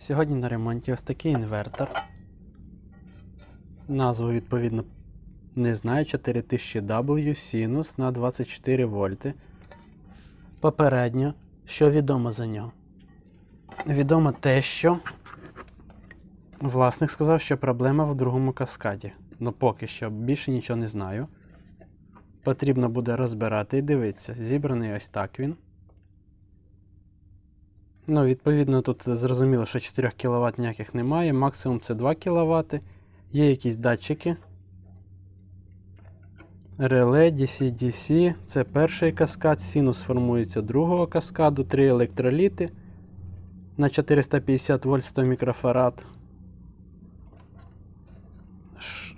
Сьогодні на ремонті ось такий інвертор. Назву відповідно не знаю 4000W синус на 24 вольти. Попередньо, що відомо за нього? Відомо те, що власник сказав, що проблема в другому каскаді. Ну поки що більше нічого не знаю. Потрібно буде розбирати і дивитися. Зібраний ось так він. Ну, відповідно, тут зрозуміло, що 4 кВт ніяких немає, максимум це 2 кВт. Є якісь датчики. Реле, DC-DC, це перший каскад, синус формується другого каскаду, 3 електроліти на 450 вольт 100 мікрофарад.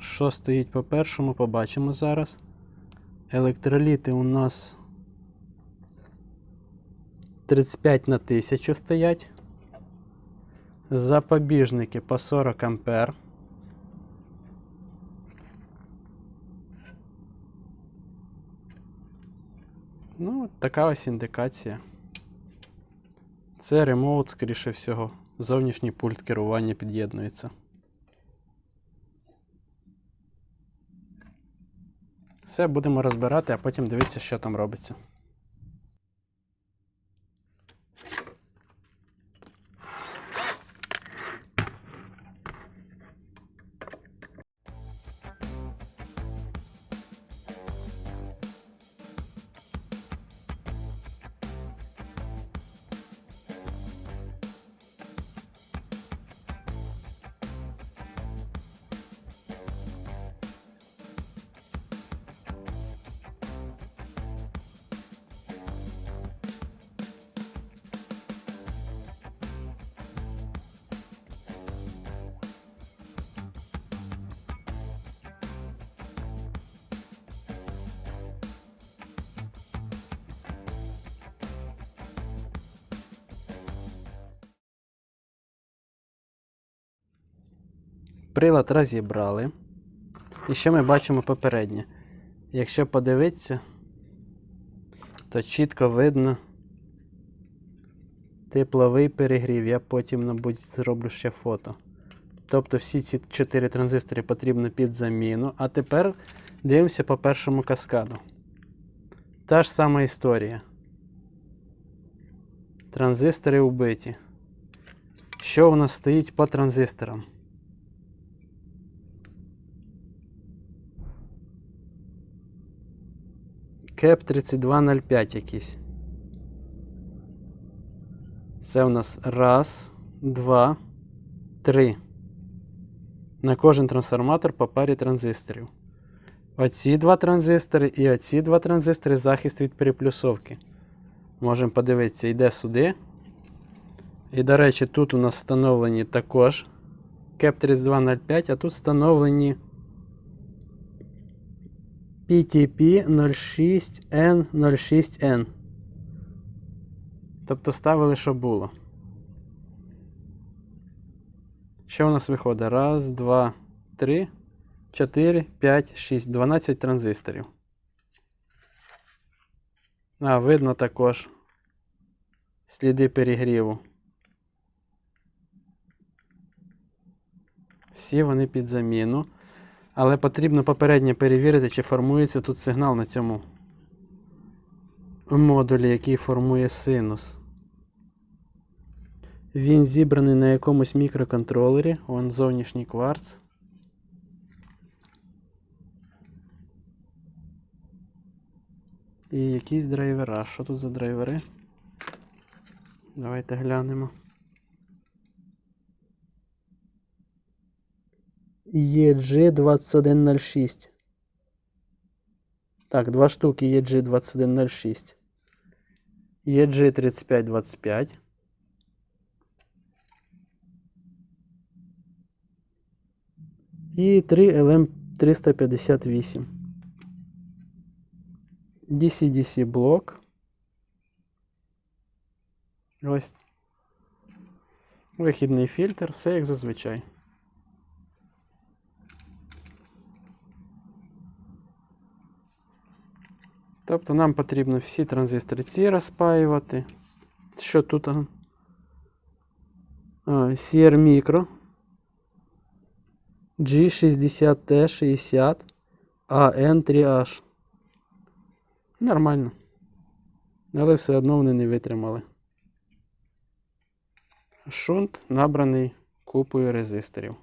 Що стоїть по першому, побачимо зараз. Електроліти у нас 35 на 1000 стоять. Запобіжники по 40 ампер. Ну, така ось індикація. Це ремоут, скоріше всього. Зовнішній пульт керування під'єднується. Все, будемо розбирати, а потім дивитися, що там робиться. Прилад розібрали. І що ми бачимо попереднє? Якщо подивитися, то чітко видно тепловий перегрів. Я потім, мабуть, зроблю ще фото. Тобто всі ці 4 транзистори потрібно під заміну. А тепер дивимося по першому каскаду. Та ж сама історія. Транзистори вбиті. Що у нас стоїть по транзисторам? Кеп 3205 якийсь. Це у нас раз, два, три. На кожен трансформатор по парі транзисторів. Оці два транзистори і оці два транзистори захист від переплюсовки. Можемо подивитися, йде сюди. І, до речі, тут у нас встановлені також кеп 3205, а тут встановлені PTP 06N 06N. Тобто ставили, що було. Що у нас виходить? Раз, два, три, чотири, п'ять, шість, 12 транзисторів. А, видно також сліди перегріву. Всі вони під заміну. Але потрібно попередньо перевірити, чи формується тут сигнал на цьому модулі, який формує синус. Він зібраний на якомусь мікроконтролері. Вон зовнішній кварц. І якісь драйвера. Що тут за драйвери? Давайте глянемо. EG2106. Так, два штуки EG2106. EG3525. І 3 LM358. DC-DC блок. Ось. Вихідний фільтр, все як зазвичай. Тобто нам потрібно всі транзистори ці розпаювати. Що тут? А, CR Micro G60T60 AN3H. Нормально. Але все одно вони не витримали. Шунт набраний купою резисторів.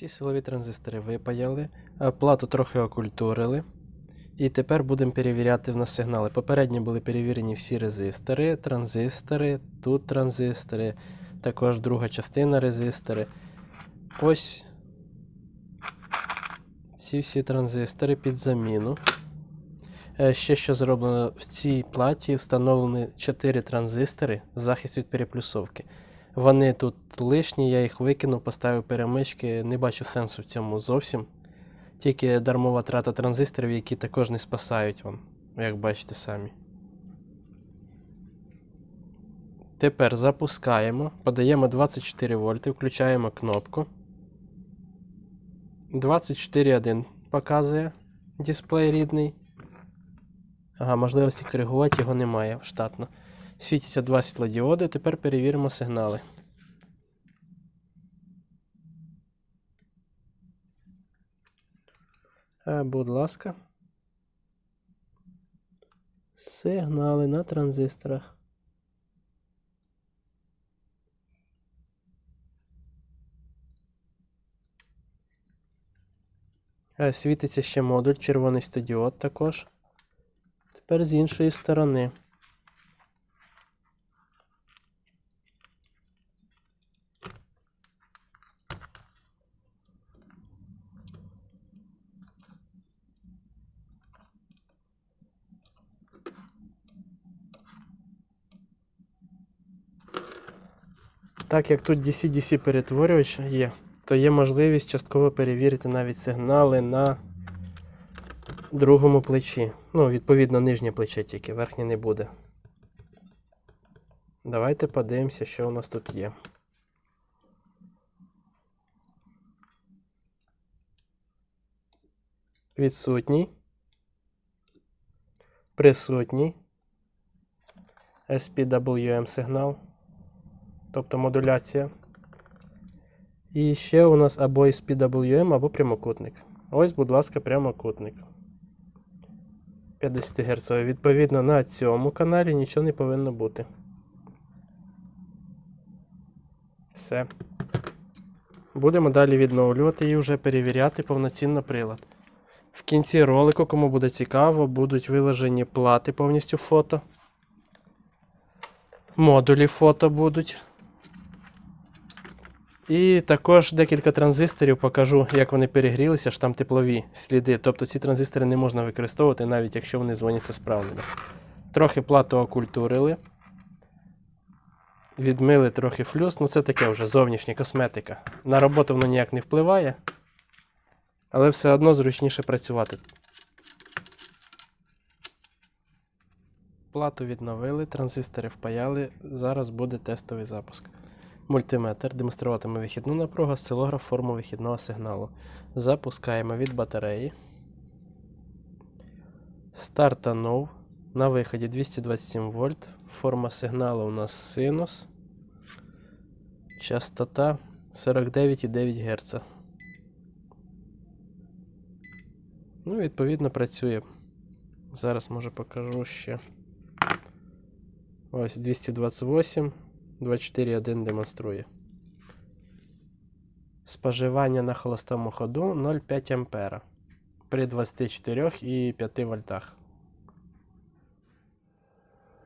Всі силові транзистори випаяли, плату трохи окультурили. І тепер будемо перевіряти в нас сигнали. Попередньо були перевірені всі резистори, транзистори, тут транзистори, також друга частина резистори. Ось ці всі транзистори під заміну. Е, Ще що зроблено в цій платі встановлені 4 транзистори захист від переплюсовки. Вони тут лишні, я їх викинув, поставив перемички, не бачу сенсу в цьому зовсім. Тільки дармова трата транзисторів, які також не спасають вам, як бачите самі. Тепер запускаємо, подаємо 24 вольти, включаємо кнопку. 24.1 показує дисплей рідний. Ага, можливості коригувати його немає штатно. Світяться два світлодіоди, тепер перевіримо сигнали. Е, будь ласка. Сигнали на транзисторах. Е, Світиться ще модуль, червоний стадіод також. Тепер з іншої сторони. Так як тут DC-DC перетворювач є, то є можливість частково перевірити навіть сигнали на другому плечі. Ну, відповідно, нижнє плече тільки, верхнє не буде. Давайте подивимося, що у нас тут є. Відсутній. Присутній. SPWM сигнал. Тобто модуляція. І ще у нас або SPWM, або прямокутник. Ось, будь ласка, прямокутник. 50 Гц. Відповідно, на цьому каналі нічого не повинно бути. Все. Будемо далі відновлювати і вже перевіряти повноцінно прилад. В кінці ролику, кому буде цікаво, будуть виложені плати повністю фото. Модулі фото будуть. І також декілька транзисторів покажу, як вони перегрілися, ж там теплові сліди. Тобто ці транзистори не можна використовувати, навіть якщо вони дзвоняться справлено. Трохи плату окультурили. Відмили трохи флюс. Ну це таке вже зовнішня косметика. На роботу воно ніяк не впливає. Але все одно зручніше працювати. Плату відновили, транзистори впаяли. Зараз буде тестовий запуск. Мультиметр демонструватиме вихідну напругу, осцилограф форму вихідного сигналу. Запускаємо від батареї. Стартанув. На виході 227 вольт. Форма сигналу у нас синус. Частота 49,9 Гц. Ну, відповідно, працює. Зараз може покажу ще. Ось 228, 24,1 демонструє. Споживання на холостому ходу 0,5 ампера при 24,5 вольтах.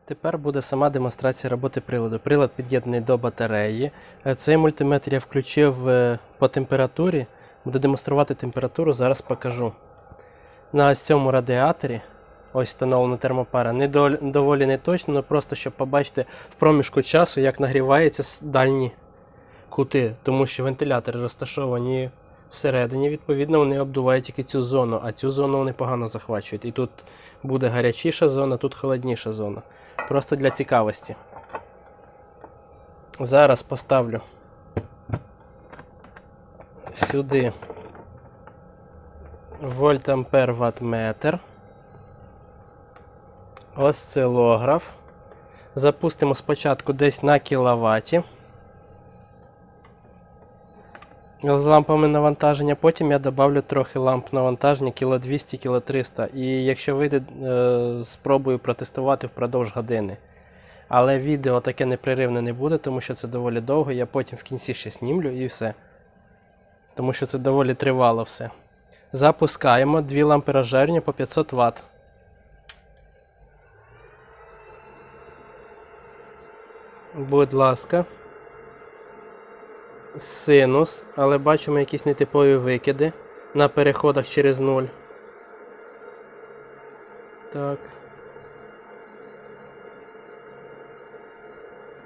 Тепер буде сама демонстрація роботи приладу. Прилад під'єднаний до батареї. Е, Цей мультиметр я включив е, по температурі. Буде демонструвати температуру, зараз покажу. На ось цьому радіаторі, ось встановлена термопара, не доволі не точно, але просто щоб побачити в проміжку часу, як нагріваються дальні кути, тому що вентилятори розташовані всередині, відповідно, вони обдувають тільки цю зону, а цю зону вони погано захвачують. І тут буде гарячіша зона, тут холодніша зона. Просто для цікавості. Зараз поставлю сюди вольт ампер ваттметр. Осцилограф. Запустимо спочатку десь на кіловаті. З лампами навантаження, потім я додавлю трохи ламп навантаження кіло 200 кіло 300 І якщо вийде, е, спробую протестувати впродовж години. Але відео таке непреривне не буде, тому що це доволі довго. Я потім в кінці ще снімлю і все. Тому що це доволі тривало все. Запускаємо дві лампи розжарення по 500 Вт. Будь ласка. Синус, але бачимо якісь нетипові викиди на переходах через нуль. Так.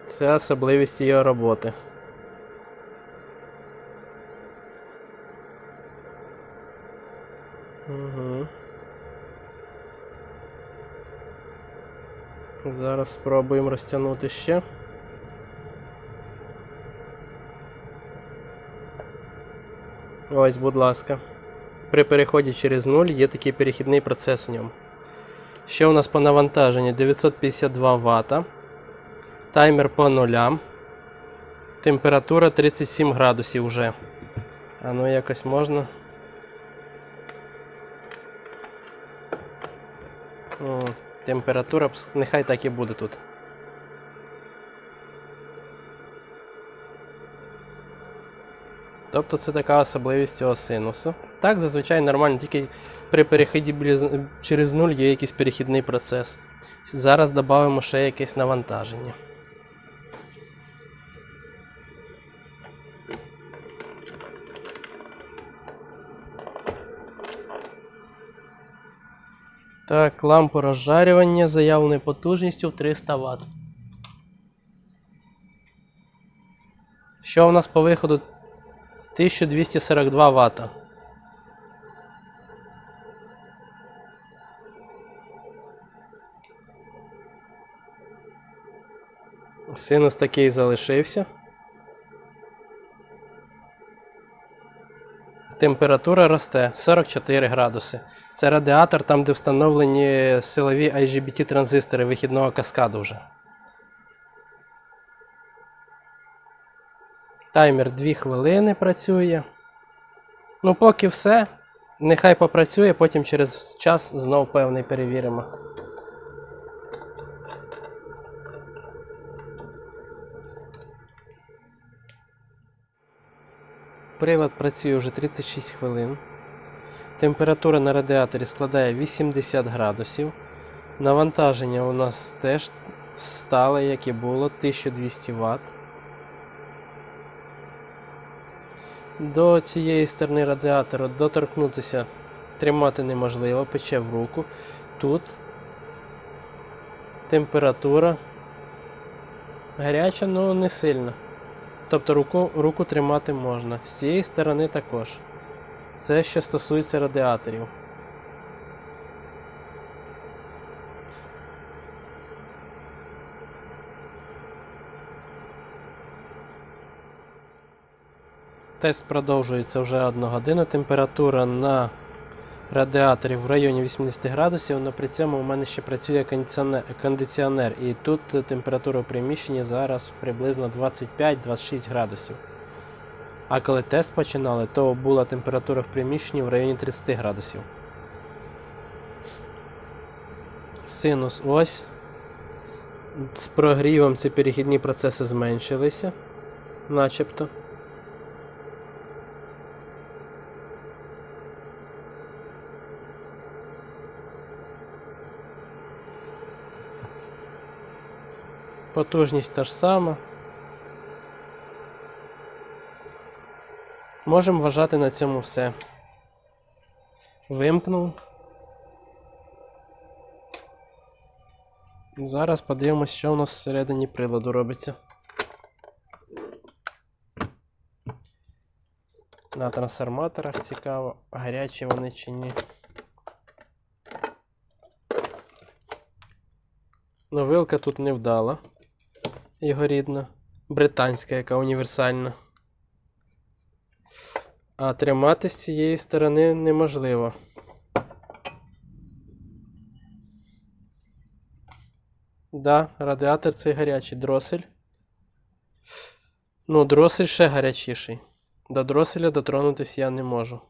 Це особливість її роботи. Угу. Зараз спробуємо розтягнути ще. Ось, будь ласка. При переході через 0 є такий перехідний процес у ньому. Ще у нас по навантаженню 952 Вт. Таймер по нулям. Температура 37 градусів вже. А ну якось можна. О, температура нехай так і буде тут. Тобто це така особливість цього синусу. Так, зазвичай нормально, тільки при переході через нуль є якийсь перехідний процес. Зараз додамо ще якесь навантаження. Так, лампу розжарювання заявленою потужністю в 300 Вт. Що у нас по виходу 1242 Вт. Синус такий залишився. Температура росте 44 градуси. Це радіатор, там, де встановлені силові IGBT транзистори вихідного каскаду вже. Таймер 2 хвилини працює. Ну, поки все. Нехай попрацює, потім через час знов певний перевіримо. Прилад працює вже 36 хвилин. Температура на радіаторі складає 80 градусів. Навантаження у нас теж стале, як і було, 1200 Вт. До цієї сторони радіатора доторкнутися тримати неможливо, пече в руку. Тут температура гаряча, але не сильно. Тобто руку, руку тримати можна. З цієї сторони також. Це що стосується радіаторів. Тест продовжується вже 1 годину. Температура на радіаторі в районі 80 градусів, але при цьому у мене ще працює кондиціонер, і тут температура в приміщенні зараз приблизно 25-26 градусів. А коли тест починали, то була температура в приміщенні в районі 30 градусів. Синус ось. З прогрівом ці перехідні процеси зменшилися, начебто. Потужність та ж сама. Можемо вважати на цьому все. Вимкнув. Зараз подивимось, що у нас всередині приладу робиться. На трансформаторах цікаво, гарячі вони чи ні. Ну, вилка тут не вдала. Його рідна. Британська, яка універсальна. А тримати з цієї сторони неможливо. Да, радіатор цей гарячий. Дросель. Ну, дросель ще гарячіший. До дроселя дотронутись я не можу.